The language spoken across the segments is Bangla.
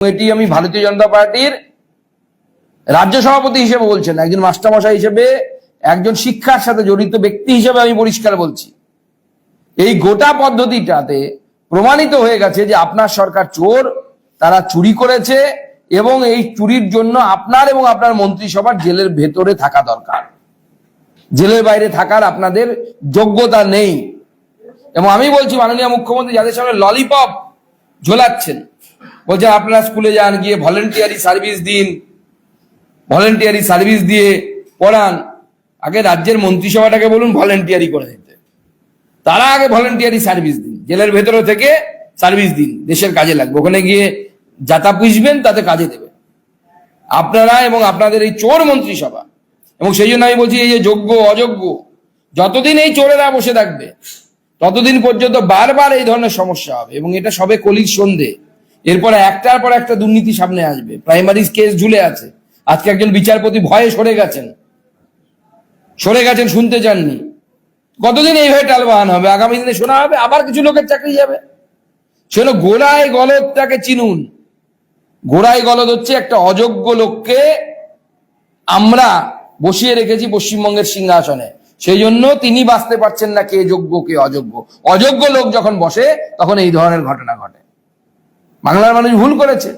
এটি আমি ভারতীয় জনতা পার্টির রাজ্য সভাপতি হিসেবে বলছেন, একজন মাস্টারমশাই হিসেবে, একজন শিক্ষার সাথে জড়িত ব্যক্তি হিসেবে আমি পরিষ্কার বলছি। এই গোটা পদ্ধতিটাতে প্রমাণিত হয়ে গেছে যে আপনার সরকার চোর, তারা চুরি করেছে এবং এই চুরির জন্য আপনার এবং আপনার মন্ত্রিসভার জেলের ভেতরে থাকা দরকার। জেলের বাইরে থাকার আপনাদের যোগ্যতা নেই। এবং আমি বলছি, মাননীয় মুখ্যমন্ত্রী যাদের সঙ্গে ললিপপ ঝোলাচ্ছেন বলছে, আপনারা স্কুলে যান, গিয়ে ভলেন্টিয়ারি সার্ভিস দিন। ভলেন্টিয়ারি সার্ভিস দিয়ে পড়ান। আগে রাজ্যের মন্ত্রিসভাটাকে বলুন ভলেন্টিয়ারি করে দিতে। তারা আগে ভলেন্টিয়ারি সার্ভিস দিন। জেলের ভেতরে থেকে সার্ভিস দিন। দেশের কাজে লাগবে। ওখানে গিয়ে যাতা পুষবেন, তাতে কাজে দেবে আপনারা এবং আপনাদের এই চোর মন্ত্রিসভা। এবং সেই জন্য আমি বলছি, এই যে যোগ্য, অযোগ্য, যতদিন এই চোরেরা বসে থাকবে, ততদিন পর্যন্ত বারবার এই ধরনের সমস্যা হবে। এবং এটা সবে কলির সন্ধে। এরপরে একটার পর একটা দুর্নীতি সামনে আসবে। প্রাইমারি কেস ঝুলে আছে। আজকে একজন বিচারপতি ভয়ে সরে গেছেন। সরে গেছেন, শুনতে চাননি। কতদিন এইভাবে টালবাহান হবে? আগামী দিনে শোনা হবে, আবার কিছু লোকের চাকরি যাবে। সেজন্য গোড়ায় গলদটাকে চিনুন। গোড়ায় গলদ হচ্ছে একটা অযোগ্য লোককে আমরা বসিয়ে রেখেছি পশ্চিমবঙ্গের সিংহাসনে। সেই জন্য তিনি বাঁচতে পারছেন না কে যোগ্য, কে অযোগ্য। অযোগ্য লোক যখন বসে, তখন এই ধরনের ঘটনা ঘটে। বাংলার মানুষ ভুল করেছে।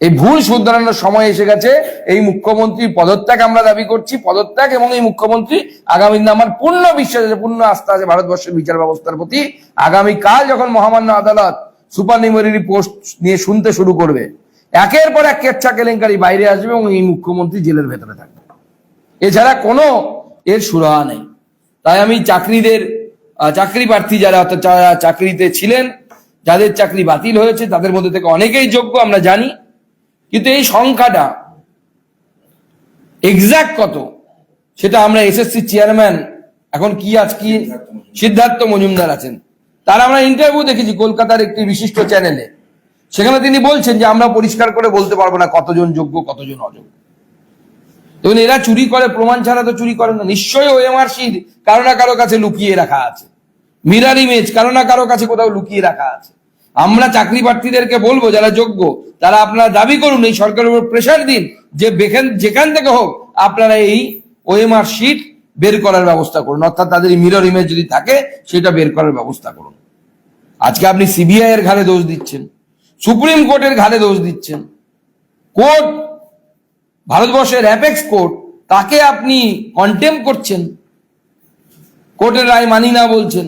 এই ভুল শুধরানোর সময় এসে গেছে, এই মুখ্যমন্ত্রীর পদত্যাগ আমরা দাবি করছি, পদত্যাগ এবং এই মুখ্যমন্ত্রী আগামী দিনে আমার পূর্ণ বিশ্বাস আছে, পূর্ণ আস্থা আছে ভারতবর্ষের বিচার ব্যবস্থার প্রতি। আগামী কাল যখন মহামান্য আদালত সুপার নিউমারি পোস্ট নিয়ে শুনতে শুরু করবে, একের পর এক কেচ্ছা কেলেঙ্কারি বাইরে আসবে এবং এই মুখ্যমন্ত্রী জেলের ভেতরে থাকবে। এছাড়া কোনো এর সুরাহা নেই। তাই আমি চাকরিদের চাকরি প্রার্থী যারা যারা চাকরিতে ছিলেন যাদের চাকরি বাতিল হয়েছে তাদের মধ্যে থেকে অনেকেই যোগ্য আমরা জানি। কিন্তু এই সংখ্যাটা এক্সাক্ট কত সেটা আমরা এসএসসি চেয়ারম্যান এখন কি আজ কি সিদ্ধার্থ মজুমদার। আছেন। তার আমরা ইন্টারভিউ দেখেছি কলকাতার একটি বিশিষ্ট চ্যানেলে সেখানে তিনি বলছেন যে আমরা পরিষ্কার করে বলতে পারব না কতজন যোগ্য কতজন অযোগ্য। এবং এরা চুরি করে প্রমাণ ছাড়া তো চুরি করে না। নিশ্চয়ই ওএমআরসির কারও না কারও কাছে লুকিয়ে রাখা আছে। মিরার ইমেজ কারও না কারও কাছে কোথাও লুকিয়ে রাখা আছে। আমরা চাকরি প্রার্থীদেরকে বলব, যারা যোগ্য, তারা আপনারা দাবি করুন এই সরকারের উপর প্রেশার দিন যে যেখান থেকে হোক আপনারা এই ওএমআর শিট বের করার ব্যবস্থা করুন। অর্থাৎ তাদের মিরর ইমেজ যদি থাকে, সেটা বের করার ব্যবস্থা করুন। আজকে আপনি সিবিআই এর ঘাড়ে দোষ দিচ্ছেন, সুপ্রিম কোর্টের ঘাড়ে দোষ দিচ্ছেন, কোর্ট, ভারতবর্ষের অ্যাপেক্স কোর্ট তাকে আপনি কন্টেম করছেন? কোর্টের রায় মানি না বলছেন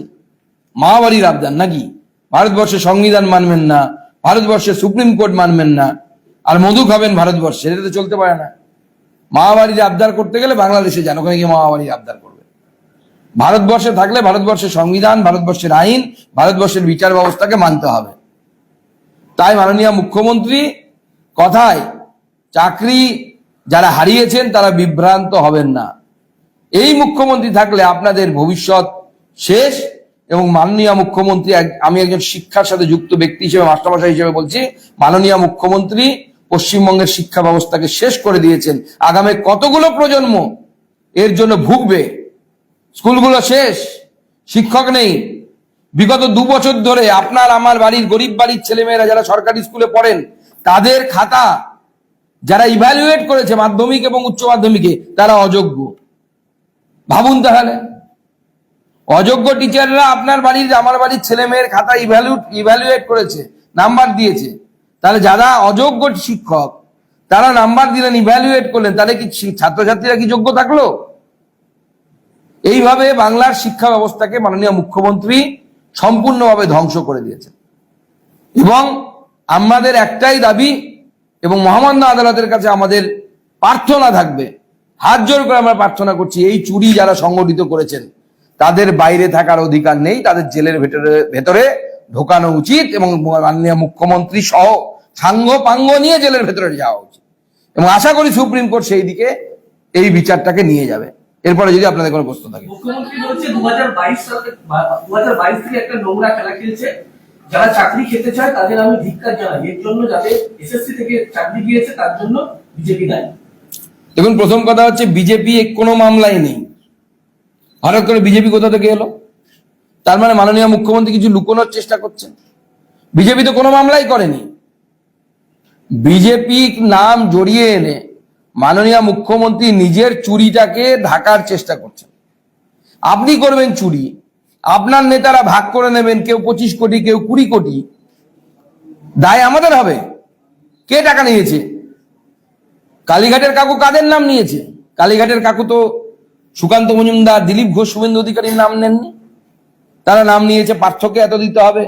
মাওয়ারির আবদান নাকি? ভারতবর্ষের সংবিধান মানবেন না ভারতবর্ষের সুপ্রিম কোর্ট মানবেন না, আর মধু খাবেন ভারতবর্ষে এটা তো চলতে পারে না। মাওয়ারির আবদার করতে গেলে বাংলাদেশে যান, ওখানে গিয়ে মাওয়ারির আবদার করবে। ভারতবর্ষে থাকলে ভারতবর্ষের সংবিধান, ভারতবর্ষের আইন, ভারতবর্ষের বিচার ব্যবস্থাকে মানতে হবে। তাই মাননীয় মুখ্যমন্ত্রী কথায়, চাকরি যারা হারিয়েছেন তারা বিভ্রান্ত হবেন না। এই মুখ্যমন্ত্রী থাকলে আপনাদের ভবিষ্যৎ শেষ এবং মাননীয় মুখ্যমন্ত্রী আমি একজন শিক্ষার সাথে যুক্ত ব্যক্তি হিসেবে, মাস্টারমশাই হিসেবে বলছি, মাননীয় মুখ্যমন্ত্রী পশ্চিমবঙ্গের শিক্ষা ব্যবস্থাকে শেষ করে দিয়েছেন। আগামী কতগুলো প্রজন্ম এর জন্য ভুগবে? স্কুলগুলো শেষ, শিক্ষক নেই। বিগত দু বছর ধরে আপনার আমার বাড়ির গরিব বাড়ির ছেলেমেয়েরা যারা সরকারি স্কুলে পড়েন, তাদের খাতা যারা ইভ্যালুয়েট করেছে মাধ্যমিক এবং উচ্চ মাধ্যমিকে, তারা অযোগ্য। ভাবুন তাহলে। অযোগ্য টিচাররা আপনার বাড়ির, আমার বাড়ির ছেলে মেয়ের খাতা ইভ্যালুয়েট ইভ্যালুয়েট করেছে নাম্বার দিয়েছে। তাহলে যারা অযোগ্য শিক্ষক, তারা নাম্বার দিলেন ইভ্যালুয়েট করলেন, তাহলে কি ছাত্রছাত্রীরা কি যোগ্য থাকল? এইভাবে বাংলার শিক্ষা ব্যবস্থাকে মাননীয় মুখ্যমন্ত্রী সম্পূর্ণভাবে ধ্বংস করে দিয়েছেন। এবং আমাদের একটাই দাবি, এবং মহামান্য আদালতের কাছে আমাদের প্রার্থনা থাকবে, হাত জোর করে আমরা প্রার্থনা করছি, এই চুরি যারা সংগঠিত করেছেন তাদের বাইরে থাকার অধিকার নেই তাদের জেলের ভেতরে ভেতরে ঢোকানো উচিত এবং মাননীয় মুখ্যমন্ত্রী সহ সাঙ্গ পাঙ্গ নিয়ে জেলের ভেতরে যাওয়া উচিত। এবং আশা করি সুপ্রিম কোর্ট সেই দিকে এই বিচারটাকে নিয়ে যাবে। এরপরে যদি আপনাদের কোনো প্রশ্ন থাকে। মুখ্যমন্ত্রী বলছে দু হাজার বাইশ সালে দু হাজার বাইশ থেকে একটা নোংরা খেলা খেলছে। যারা চাকরি খেতে চায় তাদের আমি ধিক্কার জানাই। এর জন্য যাদের এসএসসি থেকে চাকরি গিয়েছে তার জন্য বিজেপি দায়ী। দেখুন প্রথম কথা হচ্ছে বিজেপি কোনো মামলায় নেই। হঠাৎ করে বিজেপি কোথা থেকে এলো? তার মানে মাননীয় মুখ্যমন্ত্রী কিছু লুকোনোর চেষ্টা করছেন? বিজেপি তো কোনো মামলাই করেনি। বিজেপি নাম জড়িয়ে এনে মাননীয় মুখ্যমন্ত্রী নিজের চুরিটাকে ঢাকার চেষ্টা করছেন। আপনি করবেন চুরি, আপনার নেতারা ভাগ করে নেবেন, কেউ পঁচিশ কোটি, কেউ কুড়ি কোটি। দায় আমাদের হবে। কে টাকা নিয়েছে? কালীঘাটের কাকু কাদের নাম নিয়েছে? কালীঘাটের কাকু তো সুকান্ত মজুমদার, দিলীপ ঘোষ, শুভেন্দু অধিকারীর নাম নেননি? তারা নাম নিয়েছে পার্থকে এত দিতে হবে,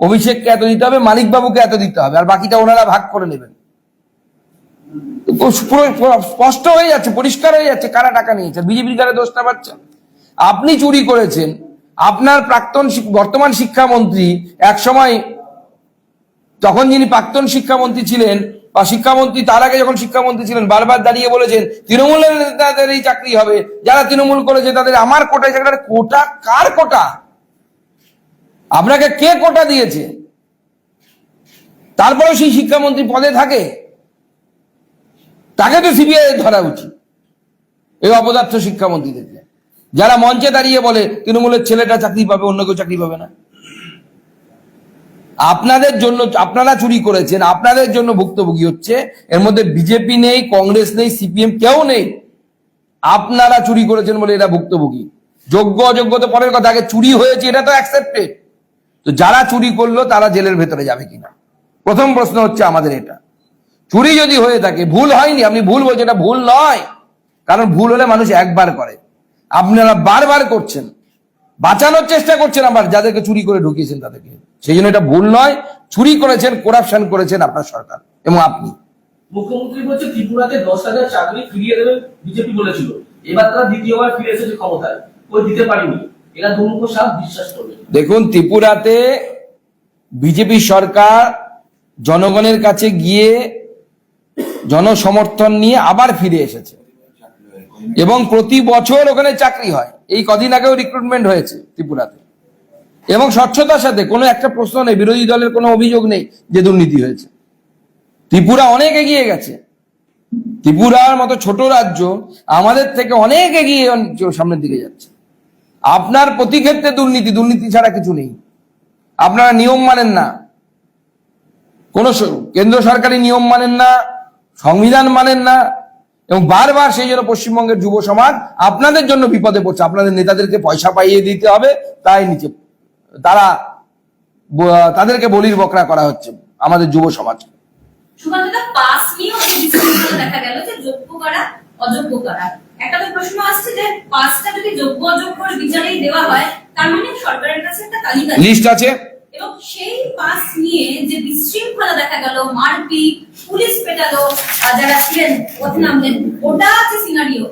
অভিষেককে এত দিতে হবে, মানিকবাবুকে এত দিতে হবে, আর বাকিটা ওনারা ভাগ করে নেবেন। স্পষ্ট হয়ে যাচ্ছে, পরিষ্কার হয়ে যাচ্ছে কারা টাকা নিয়েছে বিজেপির কারা দোষটা পাচ্ছেন আপনি চুরি করেছেন, আপনার প্রাক্তন বর্তমান শিক্ষামন্ত্রী এক সময় তখন যিনি প্রাক্তন শিক্ষামন্ত্রী ছিলেন বা শিক্ষামন্ত্রী, তার আগে যখন শিক্ষামন্ত্রী ছিলেন, বারবার দাঁড়িয়ে বলেছেন, তৃণমূলের নেতাদের এই চাকরি হবে। যারা তৃণমূল করেছে, তাদের আমার কোটায় চাকরি কোটা, কার কোটা? আপনাকে কে কোটা দিয়েছে? তারপরেও সেই শিক্ষামন্ত্রী পদে থাকে। তাকে তো সিবিআই ধরা উচিত, এই অপদার্থ শিক্ষামন্ত্রীদেরকে। যারা মঞ্চে দাঁড়িয়ে বলে, তৃণমূলের ছেলেটা চাকরি পাবে, অন্য কেউ চাকরি পাবে না। আপনাদের জন্য, আপনারা চুরি করেছেন, আপনাদের জন্য ভুক্তভোগী হচ্ছে, এর মধ্যে বিজেপি নেই, কংগ্রেস নেই, সিপিএম কেউ নেই। আপনারা চুরি করেছেন বলে এরা ভুক্তভোগী। যোগ্য, অযোগ্য তো পরের কথা, আগে চুরি হয়েছে, এটা তো অ্যাকসেপ্টেড তো যারা চুরি করল, তারা জেলের ভেতরে যাবে কিনা? প্রথম প্রশ্ন হচ্ছে আমাদের এটা। চুরি যদি হয়ে থাকে, ভুল হয়নি, আপনি ভুল বলছেন, এটা ভুল নয়। কারণ ভুল হলে মানুষ একবার করে। আপনারা বারবার করছেন। বাঁচানোর চেষ্টা করছেন আবার, যাদেরকে চুরি করে ঢুকিয়েছেন তাদেরকে। সেই জন্য এটা ভুল নয়। চুরি করেছেন করাপশন করেছেন আপনার সরকার এবং আপনি। মুখ্যমন্ত্রী বলছে ত্রিপুরাতে দশ হাজার চাকরি ফিরিয়ে দেবে বিজেপি বলেছিল। এবার তারা দ্বিতীয়বার ফিরে এসেছে ক্ষমতায়। ওই দিতে পারেনি। এরা দুমুখ সাপ বিশ্বাস করবে। দেখুন ত্রিপুরাতে বিজেপি সরকার জনগণের কাছে গিয়ে জনসমর্থন নিয়ে আবার ফিরে এসেছে। এবং প্রতি বছর ওখানে চাকরি হয়। এই কদিন আগেও রিক্রুটমেন্ট হয়েছে ত্রিপুরাতে। এবং স্বচ্ছতার সাথে কোনো একটা প্রশ্ন নেই, বিরোধী দলের কোনো অভিযোগ নেই যে দুর্নীতি হয়েছে। ত্রিপুরা অনেক এগিয়ে গেছে। ত্রিপুরার মতো ছোট রাজ্য আমাদের থেকে অনেক এগিয়ে সামনের দিকে যাচ্ছে। আপনার প্রতি ক্ষেত্রে দুর্নীতি দুর্নীতি ছাড়া কিছু নেই। আপনারা নিয়ম মানেন না। কোন কেন্দ্র সরকারি নিয়ম মানেন না, সংবিধান মানেন না, এবং বারবার সেই জন্য পশ্চিমবঙ্গের যুব সমাজ আপনাদের জন্য বিপদে পড়ছে। আপনাদের নেতাদেরকে পয়সা পাইয়ে দিতে হবে, তাই নিচে তারা তাদেরকে বলির বকরা করা হচ্ছে আমাদের যুব সমাজ পাস নিয়েও দেখা গেল যে যোগ্য করা অযোগ্য করা। একটা তো প্রশ্ন আসছে যে পাসটা যদি যোগ্য অযোগ্যর বিচারেই দেওয়া হয় তার মানে সরকারের কাছে একটা তালিকা লিস্ট আছে। এবং সেই পাস নিয়ে যে বিশৃঙ্খলা দেখা গেল মারপিট পুলিশ পেটালো যারা ছিলেন পথে নামলেন ওটা আছে সিনারিও